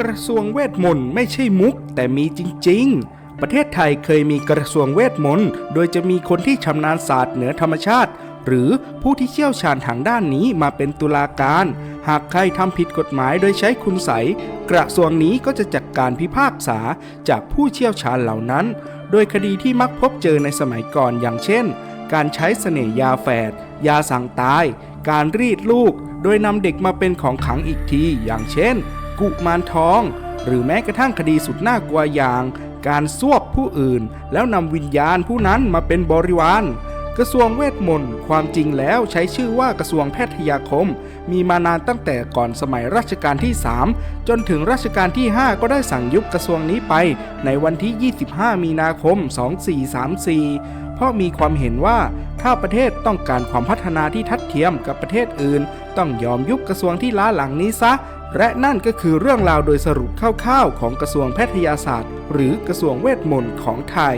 กระทรวงเวทมนต์ไม่ใช่มุกแต่มีจริง ๆ ประเทศไทยเคยมีกระทรวงเวทมนต์ โดยจะมีคนที่ชำนาญศาสตร์เหนือธรรมชาติ หรือผู้ที่เชี่ยวชาญทางด้านนี้มาเป็นตุลาการ หากใครทำผิดกฎหมายโดยใช้คุณไสยกระทรวงนี้ก็จะจัดการพิพากษาจากผู้เชี่ยวชาญเหล่านั้น โดยคดีที่มักพบเจอในสมัยก่อนอย่างเช่น การใช้เสน่ยาแฝด ยาสั่งตาย การรีดลูก โดยนำเด็กมาเป็นของขังอีกที อย่างเช่น กุมารทอง หรือแม้กระทั่งคดีสุดน่ากลัวอย่าง การซวบผู้อื่น แล้วนำวิญญาณผู้นั้นมาเป็นบริวารกระทรวงเวทมนต์ความจริงแล้วใช้ชื่อว่ากระทรวงแพทยาคม มีมานานตั้งแต่ก่อนสมัยรัชกาลที่ 3 จนถึงรัชกาลที่ 5 ก็ได้สั่งยุบกระทรวงนี้ไป ในวันที่ 25 มีนาคม 2434 ราะมีความเห็นว่าถ้าประเทศต้องการความพัฒนาที่ทัดเทียมกับประเทศอื่น ต้องยอมยุบกระทรวงที่ล้าหลังนี้ซะ และนั่นก็คือเรื่องราวโดยสรุปคร่าวๆ ของกระทรวงแพทยศาสตร์ หรือกระทรวงเวทมนต์ของไทย